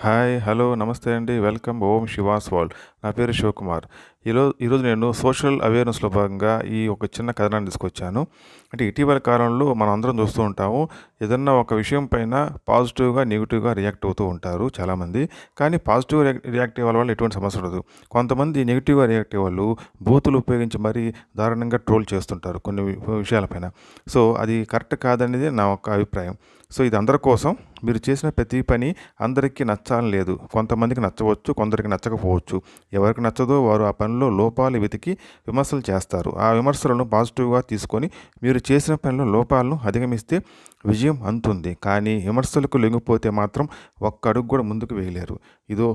Hi hello నమస్తే అండి. Welcome. ఓం she was wall నా పేరు శివకుమార్. ఈరోజు ఈరోజు నేను సోషల్ అవేర్నెస్లో భాగంగా ఈ ఒక చిన్న కథనాన్ని తీసుకొచ్చాను. అంటే ఇటీవల కాలంలో మనం అందరం చూస్తూ ఉంటాము ఏదన్నా ఒక విషయం పైన పాజిటివ్గా నెగిటివ్గా రియాక్ట్ అవుతూ ఉంటారు చాలామంది. కానీ పాజిటివ్ రియాక్ట్ అయ్యే వల్ల ఎటువంటి సమస్య ఉండదు. కొంతమంది నెగిటివ్గా రియాక్ట్ అయ్యే వాళ్ళు బూతులు ఉపయోగించి మరీ దారుణంగా ట్రోల్ చేస్తుంటారు కొన్ని విషయాలపైన సో అది కరెక్ట్ కాదనేది నా ఒక అభిప్రాయం. సో ఇది అందరి కోసం. మీరు చేసిన ప్రతి పని అందరికీ నచ్చాలని లేదు. కొంతమందికి నచ్చవచ్చు కొందరికి నచ్చకపోవచ్చు. ఎవరికి నచ్చదో వారు ఆ పని పనిలో లోపాలు వెతికి విమర్శలు చేస్తారు. ఆ విమర్శలను పాజిటివ్గా తీసుకొని మీరు చేసిన పనిలో లోపాలను అధిగమిస్తే విజయం అందుతుంది. కానీ విమర్శలకు లొంగిపోతే మాత్రం ఒక్క అడుగు కూడా ముందుకు వేయలేరు. ఇదో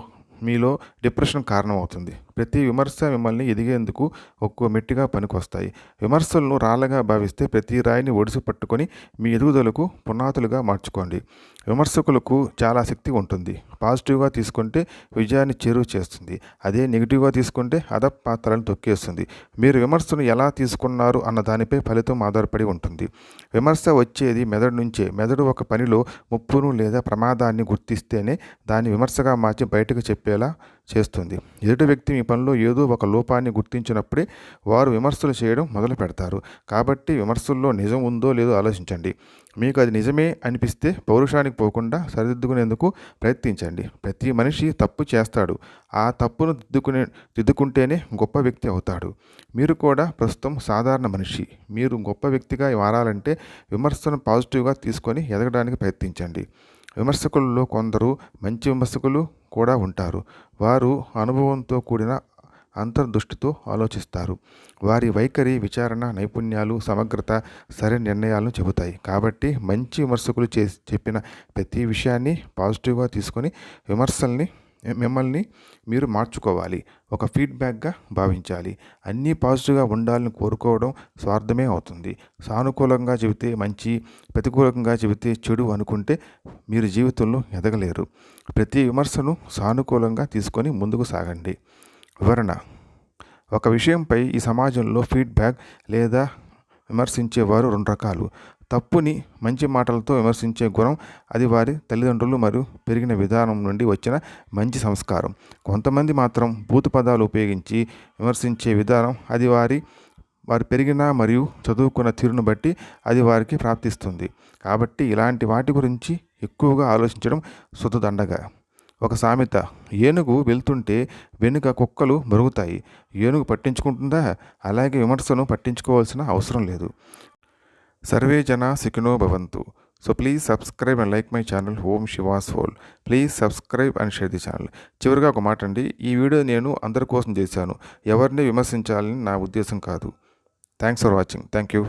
మీలో డిప్రెషన్ కారణమవుతుంది. ప్రతి విమర్శ మిమ్మల్ని ఎదిగేందుకు ఒక్కో మెట్టిగా పనికొస్తాయి. విమర్శలను రాళ్ళగా భావిస్తే ప్రతి రాయిని ఒడిసి పట్టుకొని మీ ఎదుగుదలకు పునాతులుగా మార్చుకోండి. విమర్శకులకు చాలా శక్తి ఉంటుంది. పాజిటివ్గా తీసుకుంటే విజయాన్ని చేరువ చేస్తుంది. అదే నెగిటివ్గా తీసుకుంటే అదప్ పాత్రలను తొక్కేస్తుంది. మీరు విమర్శను ఎలా తీసుకున్నారు అన్న దానిపై ఫలితం ఆధారపడి ఉంటుంది. విమర్శ వచ్చేది మెదడు నుంచే. మెదడు ఒక పనిలో ముప్పును లేదా ప్రమాదాన్ని గుర్తిస్తేనే దాన్ని విమర్శగా మార్చి బయటకు చెప్పేలా చేస్తుంది. ఎదుటి వ్యక్తి మీ పనిలో ఏదో ఒక లోపాన్ని గుర్తించినప్పుడే వారు విమర్శలు చేయడం మొదలు పెడతారు. కాబట్టి విమర్శల్లో నిజం ఉందో లేదో ఆలోచించండి. మీకు అది నిజమే అనిపిస్తే పౌరుషానికి పోకుండా సరిదిద్దుకునేందుకు ప్రయత్నించండి. ప్రతి మనిషి తప్పు చేస్తాడు. ఆ తప్పును దిద్దుకునే దిద్దుకుంటేనే గొప్ప వ్యక్తి అవుతాడు. మీరు కూడా ప్రస్తుతం సాధారణ మనిషి. మీరు గొప్ప వ్యక్తిగా మారాలంటే విమర్శను పాజిటివ్గా తీసుకొని ఎదగడానికి ప్రయత్నించండి. విమర్శకులలో కొందరు మంచి విమర్శకులు కూడా ఉంటారు. వారు అనుభవంతో కూడిన అంతర్దృష్టితో ఆలోచిస్తారు. వారి వైఖరి విచారణ నైపుణ్యాలు సమగ్రత సరైన నిర్ణయాలను చెబుతాయి. కాబట్టి మంచి విమర్శకులు చేసి చెప్పిన ప్రతి విషయాన్ని పాజిటివ్గా తీసుకొని విమర్శల్ని మిమ్మల్ని మీరు మార్చుకోవాలి. ఒక ఫీడ్బ్యాక్గా భావించాలి. అన్నీ పాజిటివ్గా ఉండాలని కోరుకోవడం స్వార్థమే అవుతుంది. సానుకూలంగా చెబితే మంచి ప్రతికూలంగా చెబితే చెడు అనుకుంటే మీరు జీవితంలో ఎదగలేరు. ప్రతి విమర్శను సానుకూలంగా తీసుకొని ముందుకు సాగండి. వివరణ. ఒక విషయంపై ఈ సమాజంలో ఫీడ్బ్యాక్ లేదా విమర్శించేవారు రెండు రకాలు. తప్పుని మంచి మాటలతో విమర్శించే గుణం అది వారి తల్లిదండ్రులు మరియు పెరిగిన విధానం నుండి వచ్చిన మంచి సంస్కారం. కొంతమంది మాత్రం భూత పదాలు ఉపయోగించి విమర్శించే విధానం అది వారి వారు పెరిగిన మరియు చదువుకున్న తీరును బట్టి అది వారికి ప్రాప్తిస్తుంది. కాబట్టి ఇలాంటి వాటి గురించి ఎక్కువగా ఆలోచించడం సుతదండగా. ఒక సామెత ఏనుగు వెళ్తుంటే వెనుక కుక్కలు మరుగుతాయి. ఏనుగు పట్టించుకుంటుందా? అలాగే విమర్శను పట్టించుకోవాల్సిన అవసరం లేదు. సర్వే జన సుఖినో భవంతు. So please subscribe and like my channel home she was whole please subscribe and share the channel చివరిగా ఒక మాట అండి ఈ వీడియో నేను అందరి కోసం చేశాను. ఎవరిని విమర్శించాలని నా ఉద్దేశం కాదు. Thanks for watching thank you